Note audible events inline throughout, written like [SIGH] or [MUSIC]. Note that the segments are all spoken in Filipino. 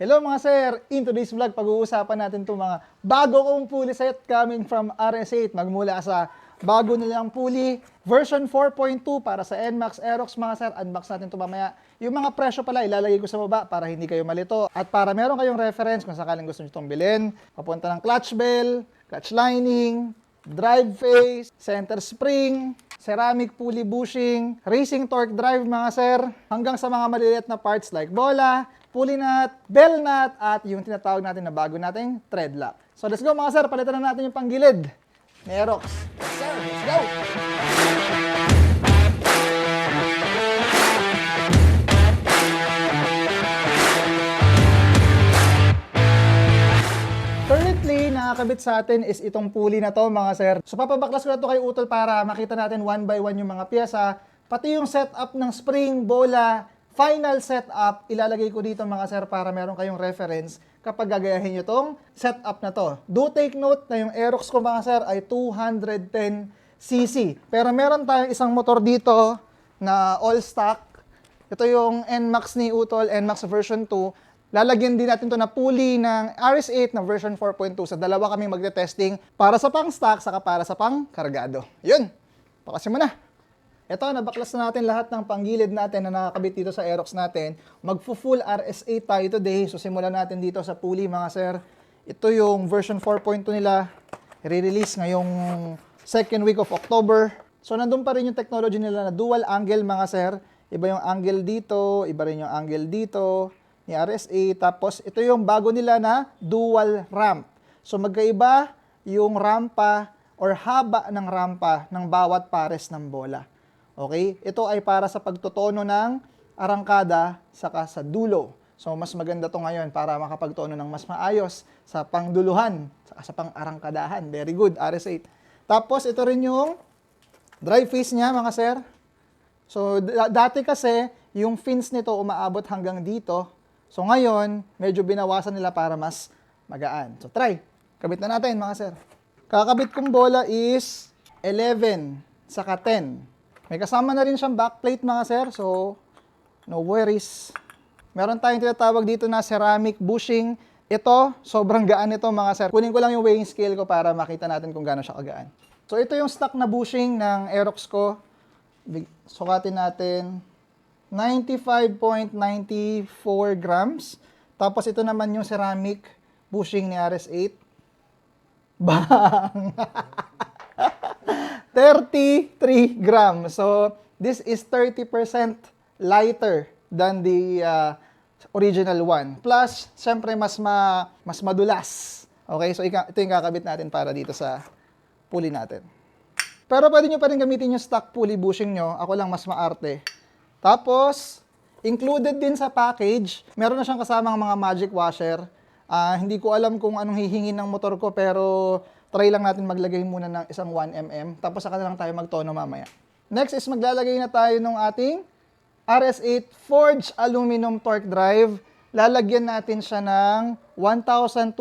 Hello mga sir! In today's vlog, pag-uusapan natin itong mga bago kong pulley set coming from RS8. Magmula sa bago nilang pulley, version 4.2 para sa NMAX Aerox mga sir. Unbox natin ito mamaya. Yung mga presyo pala, ilalagay ko sa baba para hindi kayo malito. At para meron kayong reference kung sakaling gusto nyo itong bilhin. Papunta ng clutch bell, clutch lining, drive face, center spring, ceramic pulley bushing, racing torque drive mga sir, hanggang sa mga maliliit na parts like bola, pulley nut, bell nut, at yung tinatawag natin na bago nating thread lock. So let's go mga sir, palitan na natin yung panggilid ni sir, let's go! Currently, nakakabit sa atin is itong pulley na to mga sir. So papabaklas ko na to kay Utol para makita natin one by one yung mga pyesa. Pati yung setup ng spring, bola, final setup, ilalagay ko dito mga sir para meron kayong reference kapag gagayahin nyo tong setup na to. Do take note na yung Aerox ko mga sir ay 210cc. Pero meron tayong isang motor dito na all stock ito yung NMAX ni Utol, NMAX version 2. Lalagyan din natin to na pulley ng RS8 na version 4.2. Sa dalawa kami magte-testing para sa pang stock saka para sa pang kargado. Yun, pakasin mo na. Ito, nabaklas na natin lahat ng panggilid natin na nakakabit dito sa Aerox natin. Magfu-full RS8 tayo today. So simulan natin dito sa pulley mga sir. Ito yung version 4.2 nila. I-release ngayong second week of October. So nandun pa rin yung technology nila na dual angle mga sir. Iba yung angle dito, iba rin yung angle dito ni RSA. Tapos ito yung bago nila na dual ramp. So magkaiba yung rampa or haba ng rampa ng bawat pares ng bola. Okay? Ito ay para sa pagtotono ng arangkada saka sa dulo. So mas maganda to ngayon para makapagtono ng mas maayos sa pangduluhan saka sa pang-arangkadahan. Very good, RS8. Tapos ito rin yung drive face niya mga sir. So, da- dati kasi, yung fins nito umaabot hanggang dito. So, ngayon, medyo binawasan nila para mas magaan. So, try. Kabit na natin, mga sir. Kakabit kong bola is 11 saka 10. May kasama na rin siyang backplate, mga sir. So, no worries. Meron tayong tinatawag dito na ceramic bushing. Ito, sobrang gaan ito, mga sir. Kunin ko lang yung weighing scale ko para makita natin kung gaano siya kagaan. So, ito yung stock na bushing ng Aerox ko. Sukatin natin 95.94 grams. Tapos ito naman yung ceramic bushing ni RS8. Bang! [LAUGHS] 33 grams. So, this is 30% lighter than the uh, original one. Plus, syempre mas ma, mas madulas. Okay, so ito yung kakabit natin para dito sa pulley natin. Pero pwede nyo pa rin gamitin yung stock pulley bushing nyo. Ako lang mas maarte. Tapos, included din sa package, meron na siyang kasamang mga magic washer. Ah, hindi ko alam kung anong hihingin ng motor ko, pero try lang natin maglagay muna ng isang 1mm. Tapos saka na lang tayo magtono mamaya. Next is maglalagay na tayo ng ating RS8 Forged Aluminum Torque Drive. Lalagyan natin siya ng 1,200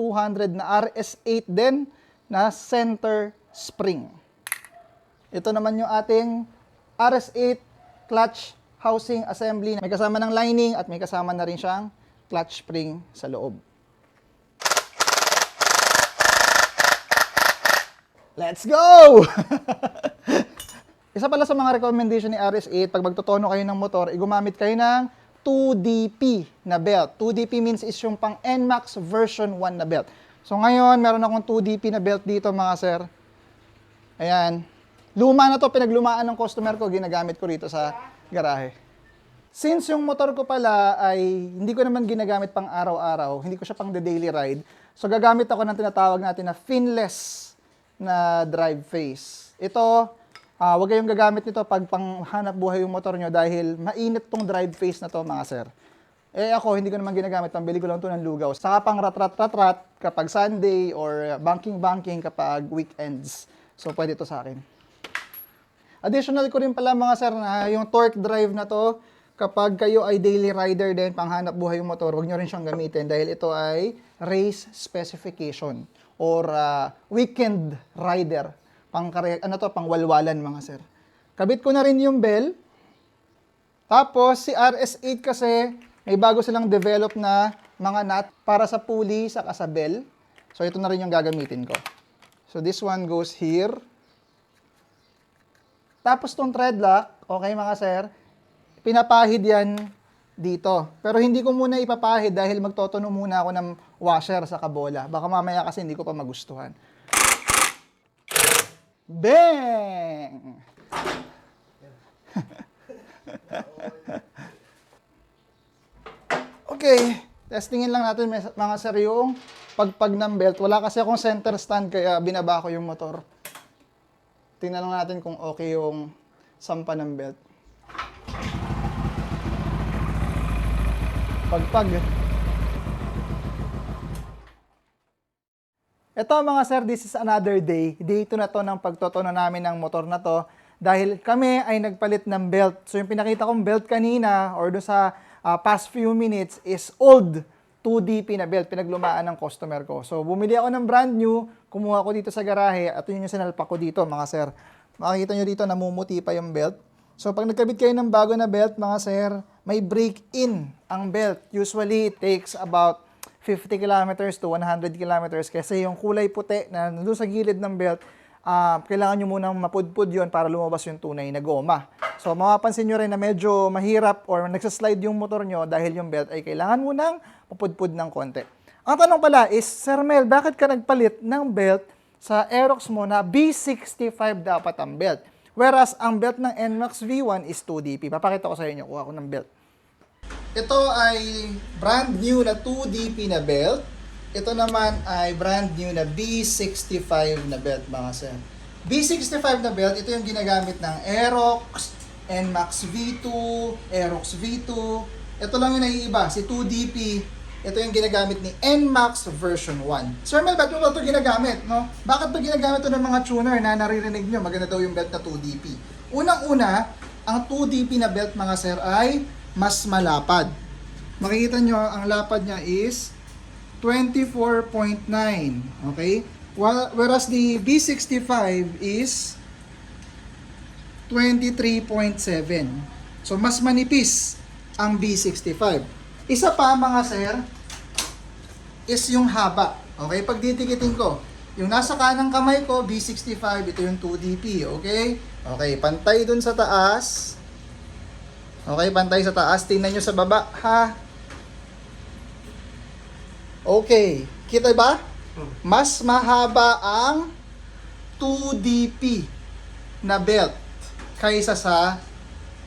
na RS8 din na center spring. Ito naman yung ating RS8 clutch housing assembly. May kasama ng lining at may kasama na rin siyang clutch spring sa loob. Let's go! [LAUGHS] Isa pala sa mga recommendation ni RS8, pag magtotono kayo ng motor, igumamit kayo ng 2DP na belt. 2DP means is yung pang NMAX version 1 na belt. So ngayon, meron akong 2DP na belt dito mga sir. Ayan. Luma na to, pinaglumaan ng customer ko, ginagamit ko rito sa garahe. Since yung motor ko pala ay hindi ko naman ginagamit pang araw-araw, hindi ko siya pang the daily ride, so gagamit ako ng tinatawag natin na finless na drive face. Ito, ah wag kayong gagamit nito pag panghanap buhay yung motor nyo dahil mainit tong drive face na to mga sir. Eh ako, hindi ko naman ginagamit, pambili ko lang to ng lugaw. Saka pang rat-rat-rat-rat kapag Sunday or banking-banking kapag weekends. So pwede to sa akin. Additional ko rin pala mga sir na yung torque drive na to, kapag kayo ay daily rider din, panghanap buhay yung motor, huwag nyo rin siyang gamitin dahil ito ay race specification or ah, weekend rider. Pang ano to, pang walwalan mga sir. Kabit ko na rin yung bell. Tapos si RS8 kasi may bago silang develop na mga nut para sa pulley sa kasabel. So ito na rin yung gagamitin ko. So this one goes here. Tapos tong thread lock, okay mga sir, pinapahid yan dito. Pero hindi ko muna ipapahid dahil magtotono muna ako ng washer sa kabola. Baka mamaya kasi hindi ko pa magustuhan. Bang! [LAUGHS] okay, testingin lang natin mga sir yung pagpag ng belt. Wala kasi akong center stand kaya binaba ko yung motor. Tingnan lang natin kung okay yung sampa ng belt. Pagpag. Ito mga sir, this is another day. Day 2 na to ng pagtotono namin ng motor na to. Dahil kami ay nagpalit ng belt. So yung pinakita kong belt kanina or doon sa ah, past few minutes is old 2DP na belt. Pinaglumaan ng customer ko. So bumili ako ng brand new, kumuha ko dito sa garahe at yun yung sinalpak ko dito mga sir. Makikita nyo dito namumuti pa yung belt. So pag nagkabit kayo ng bago na belt mga sir, may break-in ang belt. Usually it takes about 50 kilometers to 100 kilometers kasi yung kulay puti na nandun sa gilid ng belt, ah, kailangan nyo munang mapudpud yon para lumabas yung tunay na goma. So mapapansin nyo rin na medyo mahirap or nagsaslide yung motor nyo dahil yung belt ay kailangan munang mapudpud ng konti. Ang tanong pala is, Sir Mel, bakit ka nagpalit ng belt sa Aerox mo na B65 dapat ang belt? Whereas ang belt ng NMAX V1 is 2DP. Papakita ko sa inyo, kuha ko ng belt. Ito ay brand new na 2DP na belt. Ito naman ay brand new na B65 na belt mga sir. B65 na belt, ito yung ginagamit ng Aerox, NMAX V2, Aerox V2. Ito lang yung naiiba, si 2DP. Ito yung ginagamit ni NMAX version 1. Sir Mel, ba't mo ba ito ginagamit? No? Bakit ba ginagamit ito ng mga tuner na naririnig nyo? Maganda daw yung belt na 2DP. Unang-una, ang 2DP na belt mga sir ay mas malapad. Makikita nyo, ang lapad niya is 24.9. Okay? Whereas the B65 is 23.7. So, mas manipis ang B65. Isa pa mga sir, is yung haba. Okay? Pag ditikitin ko, yung nasa kanang kamay ko, B65, ito yung 2DP. Okay? Okay, pantay dun sa taas. Okay, pantay sa taas. Tingnan nyo sa baba, ha? Okay. Kita ba? Mas mahaba ang 2DP na belt kaysa sa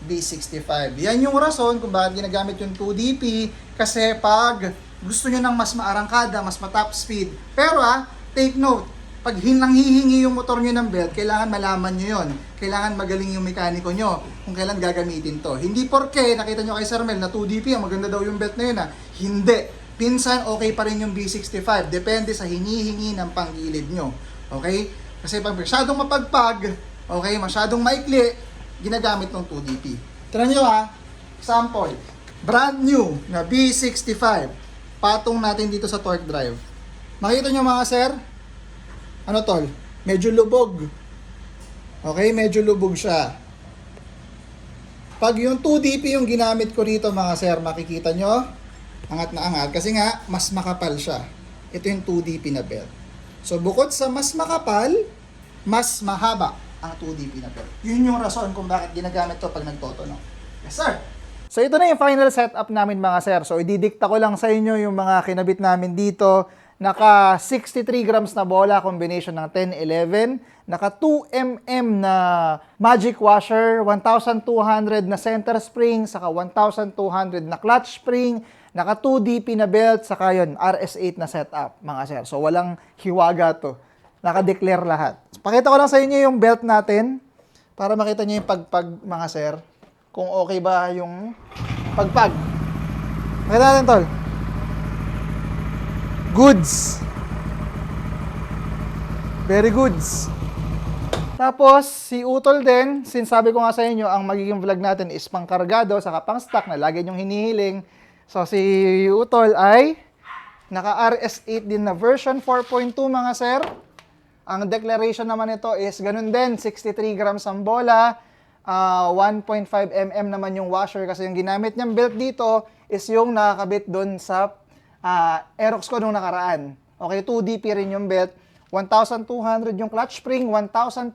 B65. Yan yung rason kung bakit ginagamit yung 2DP kasi pag gusto nyo ng mas maarangkada, mas matop speed. Pero ah, take note, pag hin- nanghihingi yung motor nyo ng belt, kailangan malaman nyo yon. Kailangan magaling yung mekaniko nyo kung kailan gagamitin to. Hindi porke, nakita nyo kay Sir Mel na 2DP, ang maganda daw yung belt na yun ah. Hindi. Pinsan, okay pa rin yung B65. Depende sa hinihingi ng panggilid nyo. Okay? Kasi pag masyadong mapagpag, okay, masyadong maikli, ginagamit ng 2DP. Tira nyo ha, sample, brand new na B65, patong natin dito sa torque drive. Makita nyo mga sir, ano tol, medyo lubog. Okay, medyo lubog siya. Pag yung 2DP yung ginamit ko rito mga sir, makikita nyo, angat na angat. Kasi nga, mas makapal siya. Ito yung 2DP na belt. So, bukod sa mas makapal, mas mahaba ang 2DP na belt. Yun yung rason kung bakit ginagamit to pag nagtotono. Yes, sir. So, ito na yung final setup namin mga sir. So, ididikta ko lang sa inyo yung mga kinabit namin dito. Naka 63 grams na bola, combination ng 10-11. Naka 2 mm na magic washer, 1,200 na center spring, saka 1,200 na clutch spring, naka 2 DP na belt, saka yun, RS8 na setup, mga sir. So, walang hiwaga to. Naka-declare lahat. Pakita ko lang sa inyo yung belt natin para makita nyo yung pagpag, mga sir. Kung okay ba yung pagpag. Makita natin, tol. Goods. Very goods. Tapos, si Utol din, since sabi ko nga sa inyo, ang magiging vlog natin is pangkargado, saka pang stock na lagi nyong hinihiling. So, si Utol ay naka RS8 din na version 4.2 mga sir. Ang declaration naman nito is ganun din, 63 grams ang bola, ah, 1.5 mm naman yung washer kasi yung ginamit niyang belt dito is yung nakakabit doon sa ah, Aerox ko nung nakaraan. Okay, 2DP rin yung belt. 1,200 yung clutch spring, 1,200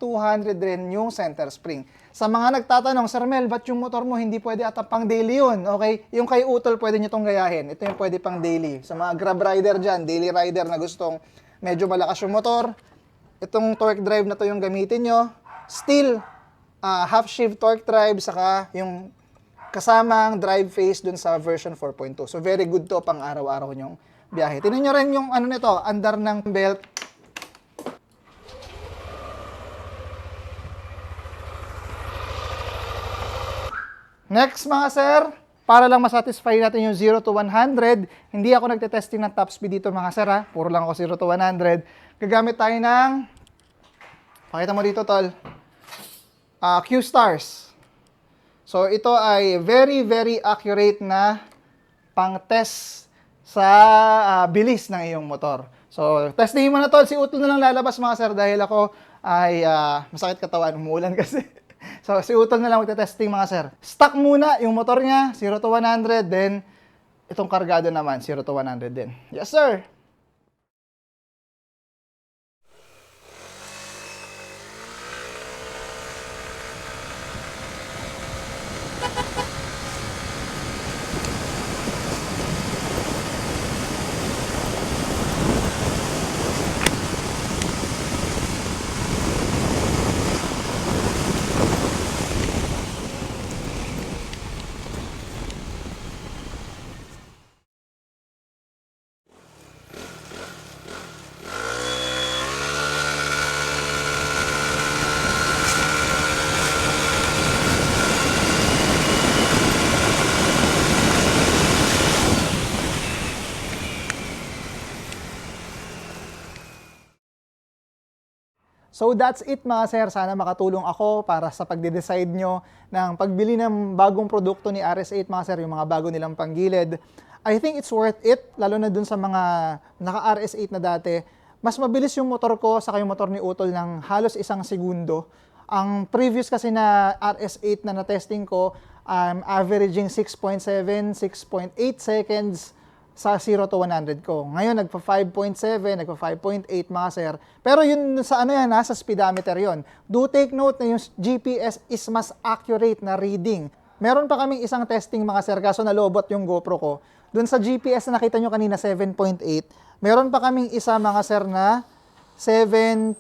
rin yung center spring. Sa mga nagtatanong, Sir Mel, ba't yung motor mo hindi pwede ata pang daily yun? Okay, yung kay Utol pwede nyo tong gayahin. Ito yung pwede pang daily. Sa mga grab rider dyan, daily rider na gustong medyo malakas yung motor, itong torque drive na to yung gamitin nyo. Still, ah, half shift torque drive, saka yung kasamang drive phase dun sa version 4.2. So very good to pang araw-araw nyong biyahe. Tingnan nyo rin yung ano nito, andar ng belt. Next mga sir, para lang masatisfy natin yung 0 to 100, hindi ako nagte-testing ng top speed dito mga sir ha. Puro lang ako 0 to 100. Gagamit tayo ng, pakita mo dito tol, Ah, Q-stars. So ito ay very very accurate na pang-test sa ah, bilis ng iyong motor. So testingin mo na tol, si Utol na lang lalabas mga sir dahil ako ay ah, masakit katawan, umuulan kasi. [LAUGHS] so si Utol na lang magte-testing mga sir. Stock muna yung motor niya, 0 to 100, then itong kargado naman, 0 to 100 din. Yes sir! So that's it mga sir. Sana makatulong ako para sa pagde-decide nyo ng pagbili ng bagong produkto ni RS8 mga sir, yung mga bago nilang panggilid. I think it's worth it, lalo na dun sa mga naka-RS8 na dati. Mas mabilis yung motor ko sa yung motor ni Utol ng halos isang segundo. Ang previous kasi na RS8 na na-testing ko, I'm averaging 6.7, 6.8 seconds sa 0 to 100 ko. Ngayon, nagpa 5.7, nagpa 5.8 mga sir. Pero yun sa ano yan, nasa speedometer yon. Do take note na yung GPS is mas accurate na reading. Meron pa kaming isang testing mga sir, kaso nalobot yung GoPro ko. Doon sa GPS na nakita nyo kanina, 7.8. Meron pa kaming isa mga sir na 7.6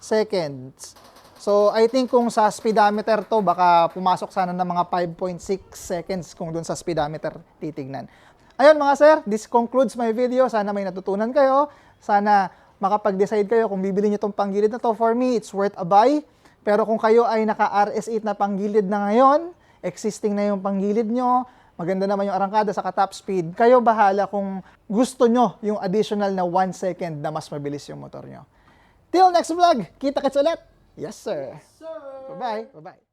seconds. So, I think kung sa speedometer to, baka pumasok sana ng mga 5.6 seconds kung dun sa speedometer titignan. Ayun mga sir, this concludes my video. Sana may natutunan kayo. Sana makapag-decide kayo kung bibili nyo tong panggilid na to. For me, it's worth a buy. Pero kung kayo ay naka-RS8 na panggilid na ngayon, existing na yung panggilid nyo, maganda naman yung arangkada sa top speed, kayo bahala kung gusto nyo yung additional na 1 second na mas mabilis yung motor nyo. Till next vlog, kita-kits ulit! Yes, sir! Bye-bye! Bye-bye!